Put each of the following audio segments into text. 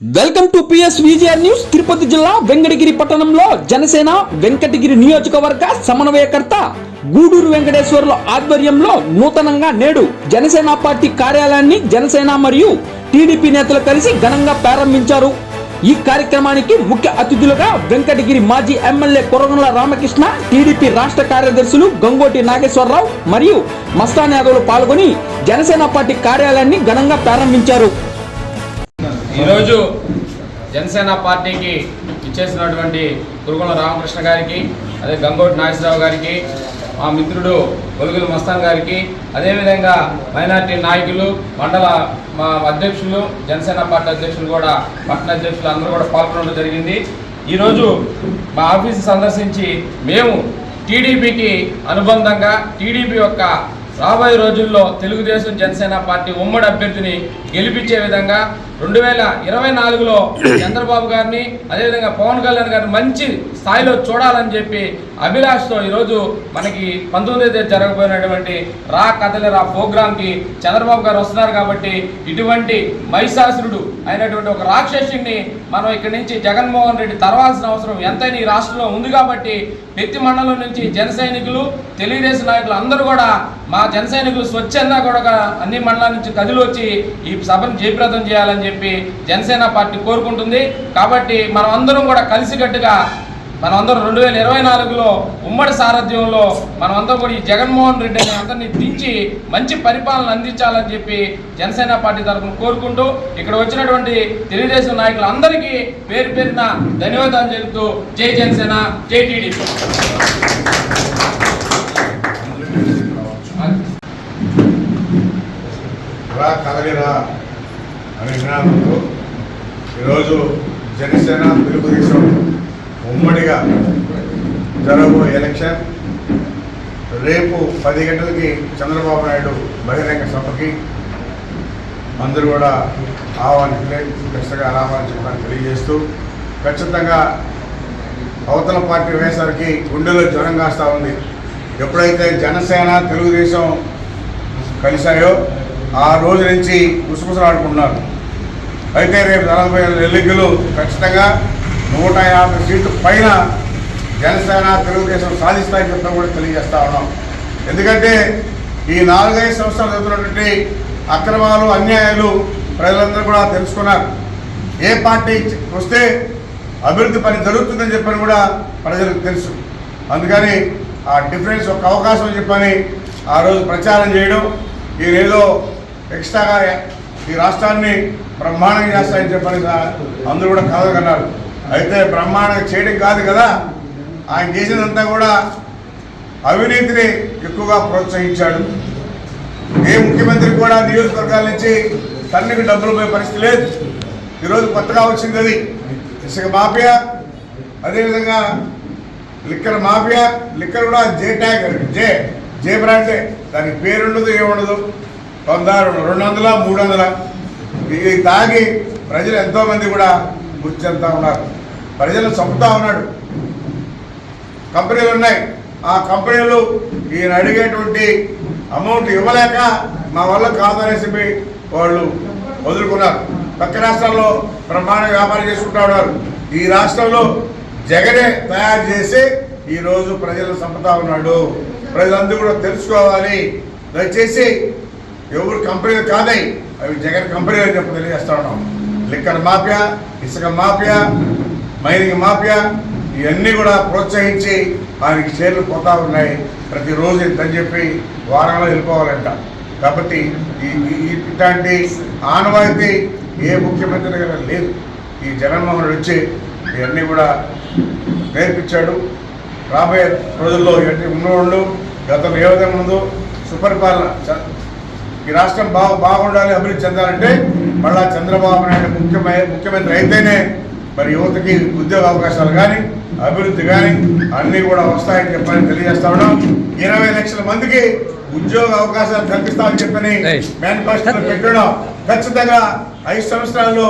Welcome to PS VGR news. Tirupati జిల్లా వెంకటగిరి పట్టణంలో జనసేన వెంకటగిరి నియోజకవర్గ సమన్వయకర్త గూడూరు వెంకటేశ్వర్ల ఆధ్వర్యంలో నూతనంగా నేడు జనసేన పార్టీ కార్యాలయాన్ని జనసేన మరియు టీడీపీ నేతలు కలిసి ఘనంగా ప్రారంభించారు. ఈ కార్యక్రమానికి ముఖ్య అతిథులుగా వెంకటగిరి మాజీ ఎమ్మెల్యే కొరగంల రామకృష్ణ టీడీపీ రాష్ట్ర కార్యదర్శులు గంగోటి నాగేశ్వరరావు మరియు మస్తాన్ యాదవ్లు పాల్గొని జనసేన పార్టీ కార్యాలయాన్ని ఘనంగా ప్రారంభించారు. ఈరోజు జనసేన పార్టీకి ఇచ్చేసినటువంటి కురుగుల రామకృష్ణ గారికి అదే గంగోటి నాగేశ్వరరావు గారికి మా మిత్రుడు గొలుగుల మస్తాన్ గారికి అదేవిధంగా మైనార్టీ నాయకులు మండల మా అధ్యక్షులు జనసేన పార్టీ అధ్యక్షులు కూడా పట్టణ అధ్యక్షులు అందరూ కూడా పాల్గొనడం జరిగింది. ఈరోజు మా ఆఫీసు సందర్శించి మేము టీడీపీకి అనుబంధంగా టీడీపీ యొక్క రాబోయే రోజుల్లో తెలుగుదేశం జనసేన పార్టీ ఉమ్మడి అభ్యర్థిని గెలిపించే విధంగా రెండు వేల ఇరవై నాలుగులో చంద్రబాబు గారిని అదేవిధంగా పవన్ కళ్యాణ్ గారిని మంచి స్థాయిలో చూడాలని చెప్పి అభిలాష్తో ఈరోజు మనకి పంతొమ్మిది తేదీ జరగబోయినటువంటి రా కథల రా ప్రోగ్రాంకి చంద్రబాబు గారు వస్తున్నారు కాబట్టి ఇటువంటి మహిషాసురుడు అయినటువంటి ఒక రాక్షసుని మనం ఇక్కడి నుంచి జగన్మోహన్ రెడ్డి తరవాల్సిన అవసరం ఎంతైనా ఈ రాష్ట్రంలో ఉంది కాబట్టి ప్రతి మండలం నుంచి జన సైనికులు తెలుగుదేశం నాయకులు అందరూ కూడా మా జన సైనికులు స్వచ్ఛంగా కూడా అన్ని మండలాల నుంచి కదిలి వచ్చి ఈ సభను జయప్రదం చేయాలని చెప్పి జనసేన పార్టీ కోరుకుంటుంది. కాబట్టి మనం అందరం కూడా కలిసికట్టుగా మనం అందరం రెండు వేల ఇరవై నాలుగులో ఉమ్మడి సారథ్యంలో మనం అందరం కూడా ఈ జగన్మోహన్ రెడ్డిని అందరినీ దించి మంచి పరిపాలన అందించాలని చెప్పి జనసేన పార్టీ తరఫున కోరుకుంటూ ఇక్కడ వచ్చినటువంటి తెలుగుదేశం నాయకులందరికీ పేరు పేరిన ధన్యవాదాలు చెబుతూ జై జనసేన జై టీడీపీ. కలగరా అనే నినాదంతో ఈరోజు జనసేన తెలుగుదేశం ఉమ్మడిగా జరగబోయే ఎలక్షన్. రేపు పది గంటలకి చంద్రబాబు నాయుడు బహిరంగ సభకి అందరూ కూడా ఆహ్వానితులే ఖచ్చితంగా రావాలని చెప్పడానికి తెలియజేస్తూ ఖచ్చితంగా అవతల పార్టీ వేసరికి గుండెలో జ్వరం కాస్తూ ఉంది. ఎప్పుడైతే జనసేన తెలుగుదేశం కలిశాయో ఆ రోజు నుంచి గుసగుసలాడుకుంటున్నారు అయితే రేపు నలభై ఎన్నికలు ఖచ్చితంగా నూట యాభై సీట్లు పైన జనసేన తెలుగుదేశం సాధిస్తాయని చెప్పి కూడా తెలియజేస్తా ఉన్నాం. ఎందుకంటే ఈ నాలుగైదు సంవత్సరాలు జరుగుతున్నటువంటి అక్రమాలు అన్యాయాలు ప్రజలందరూ కూడా తెలుసుకున్నారు. ఏ పార్టీ వస్తే అభివృద్ధి పని జరుగుతుందని చెప్పని కూడా ప్రజలకు తెలుసు. అందుకని ఆ డిఫరెన్స్ ఒక అవకాశం చెప్పని ఆ రోజు ప్రచారం చేయడం ఈయనేదో ఎక్స్ట్రాగా ఈ రాష్ట్రాన్ని బ్రహ్మాండంగా చేస్తాయని చెప్పని అందరూ కూడా కన్నారు. అయితే బ్రహ్మాండంగా చేయడం కాదు కదా ఆయన చేసినంతా కూడా అవినీతిని ఎక్కువగా ప్రోత్సహించాడు. ఏ ముఖ్యమంత్రి కూడా నియోజకవర్గాల నుంచి తన్నుకు డబ్బులు పోయే పరిస్థితి లేదు. ఈరోజు కొత్తగా వచ్చింది అది. ఇసుక మాఫియా అదేవిధంగా లిక్కర్ మాఫియా లిక్కర్ కూడా జే ట్యాగ్ జే జే బ్రాండే. దానికి పేరుండదు ఏముండదు. వంద రెండు వందల మూడు వందల ఇవి తాగి ప్రజలు ఎంతోమంది కూడా గుర్తి చెందుతూ ఉన్నారు. ప్రజలు చంపుతూ ఉన్నాడు. కంపెనీలు ఉన్నాయి. ఆ కంపెనీలు ఈయన అడిగేటువంటి అమౌంట్ ఇవ్వలేక మా వల్ల కాదనేసి వాళ్ళు వదులుకున్నారు. పక్క రాష్ట్రాల్లో బ్రహ్మాండ వ్యాపారం చేసుకుంటా ఉన్నారు. ఈ రాష్ట్రంలో జగనే తయారు చేసి ఈరోజు ప్రజలను చంపుతా ఉన్నాడు. ప్రజలందరూ కూడా తెలుసుకోవాలి. దయచేసి ఎవరు కంపెనీలు కాదై అవి జగన్ కంపెనీలు అని చెప్పి తెలియజేస్తా ఉన్నాం. లిక్కర్ మాఫియా ఇసుక మాఫియా మైనింగ్ మాఫియా ఇవన్నీ కూడా ప్రోత్సహించి ఆయనకి షేర్లు పోతా ఉన్నాయి. ప్రతిరోజు ఇంతని చెప్పి వారంలో వెళ్ళిపోవాలంట. కాబట్టి ఈ ఈ- ఇట్లాంటి ఆనవాయితీ ఏ ముఖ్యమంత్రి దగ్గర లేదు. ఈ జగన్మోహన్ రెడ్డి వచ్చి ఇవన్నీ కూడా నేర్పించాడు. రాబోయే రోజుల్లో ఇవన్నీ ఉన్నవాళ్ళు గతంలో ఏ విధంగా ఉందో సుపరిపాలన చ- ఈ రాష్ట్రం బాగా బాగుండాలి అభివృద్ధి చెందాలంటే మళ్ళా చంద్రబాబు నాయుడు ముఖ్యమై ముఖ్యమంత్రి అయితేనే మరి యువతకి ఉద్యోగ అవకాశాలు కానీ అభివృద్ధి కానీ అన్నీ కూడా వస్తాయని చెప్పని తెలియజేస్తా ఉన్నాం. ఇరవై లక్షల మందికి ఉద్యోగ అవకాశాలు కల్పిస్తామని చెప్పని మేనిఫెస్టోలో పెట్టడం ఖచ్చితంగా ఐదు సంవత్సరాల్లో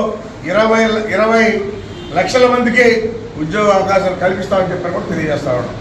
ఇరవై ఇరవై లక్షల మందికి ఉద్యోగ అవకాశాలు కల్పిస్తామని చెప్పని కూడా తెలియజేస్తా ఉన్నాం.